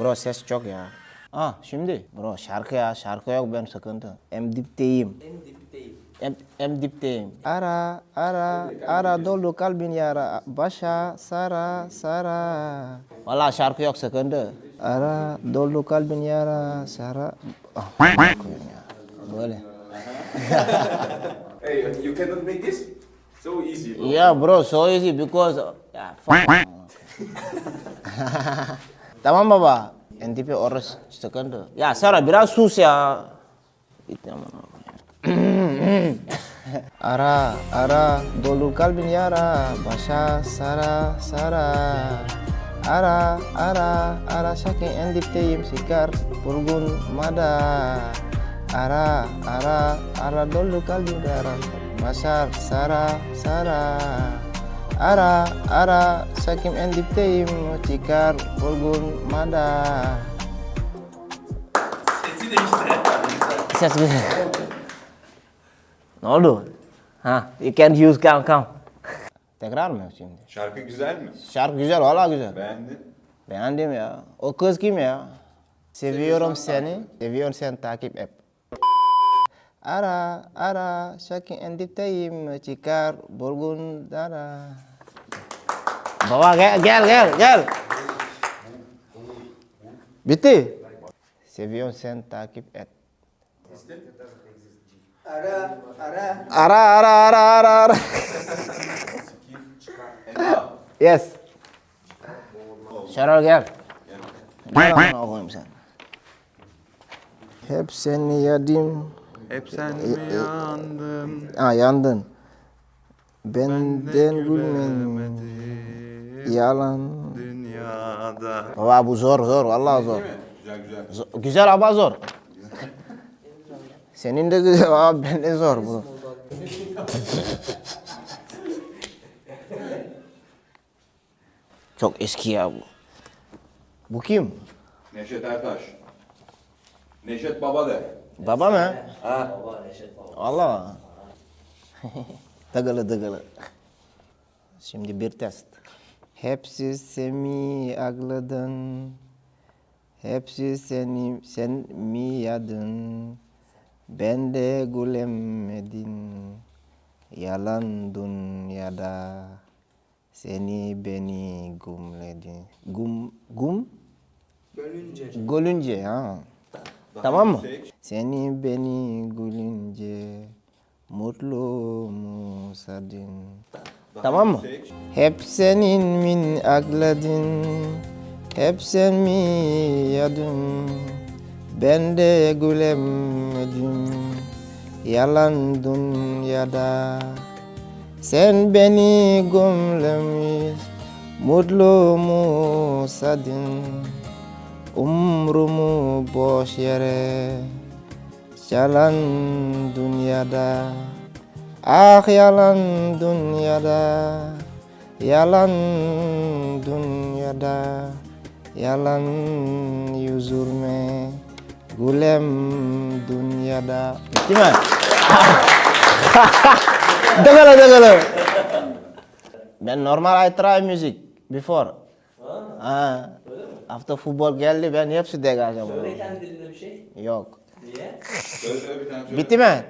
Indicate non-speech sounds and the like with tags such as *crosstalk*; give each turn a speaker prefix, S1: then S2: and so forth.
S1: Bro ses çok ya. Ah şimdi bro şarkı ya şarkı yok benim sıkıntı. Em dipteyim.
S2: En dipteyim.
S1: Em, em dipteyim. Ara ara ara dolu kalbin yara başa sara sara. Valla şarkı yok sıkıntı. Ara dolu kalbin yara sara. Ah, ya. Böyle.
S3: Hey, you cannot make this? So easy, bro.
S1: Yeah bro so easy because ya fuck. *laughs* tamam baba. En tipi orası sıkıntı. Ya Sara biraz sus ya. Git aman Allah'ım. *coughs* ara ara dolu kalbin yara başa sara sara ara ara ara saking en dipteyim sikar purgun mada ara ara ara dolu kalbin yara başa sara sara ara ara saking en dipteyim sikar purgun mada
S2: Sesi değişti.
S1: Ses güzel. ne oldu? Ha, you can use come come. Tekrar mı şimdi?
S3: Şarkı güzel mi?
S1: Şarkı güzel, valla güzel.
S3: Beğendin.
S1: Beğendim ya. O kız kim ya? Seviyorum seni, seviyorum seni takip et. Ara, ara, şakin en dipteyim, çıkar burgun dara. Baba gel, gel, gel, gel. Bitti. Seviyorum seni takip et.
S2: Ara ara.
S1: Ara, ara, ara, ara, ara. yes. Şeral gel. Gel koyayım sen. Hep seni yedim.
S3: Hep sen mi yandın?
S1: Ha yandın. Benden gülmen yalan.
S3: Dünyada.
S1: Baba bu zor zor vallahi zor.
S3: Güzel güzel.
S1: Zo- Güzel ama zor. *laughs* Senin de güzel abi ben de zor bu. Çok eski ya bu. Bu kim?
S3: Neşet Ertaş. Neşet Baba de.
S1: Baba mı?
S2: Baba Neşet Baba.
S1: Allah. dıgılı *laughs* dıgılı. Şimdi bir test. Hepsi seni ağladın. Hepsi seni sen mi yadın. Ben de gülemedin. Yalan dünyada. Seni beni gumledin. Gum, gum?
S2: Bölünce.
S1: Gülünce ha. tamam mı?
S3: yüksek.
S1: Seni beni gülünce mutlu musadın. Tamam mı? Hep senin min akladın, hep sen mi yadın. Ben de gülemedim, yalan dünyada. Sen beni gömlemiş, mutlu musadın. Umrumu boş yere Yalan dünyada Ah yalan dünyada Yalan dünyada Yalan yüzürme Gülem dünyada Bitti mi? *laughs* Dıgılı dıgılı Ben normal I try music before Ha. After futbol geldi ben hepsi degajım.
S2: Söyle kendi dilinde bir şey.
S1: Yok.
S2: Niye?
S3: Söyle söyle bir tane söyle.
S1: Bitti mi?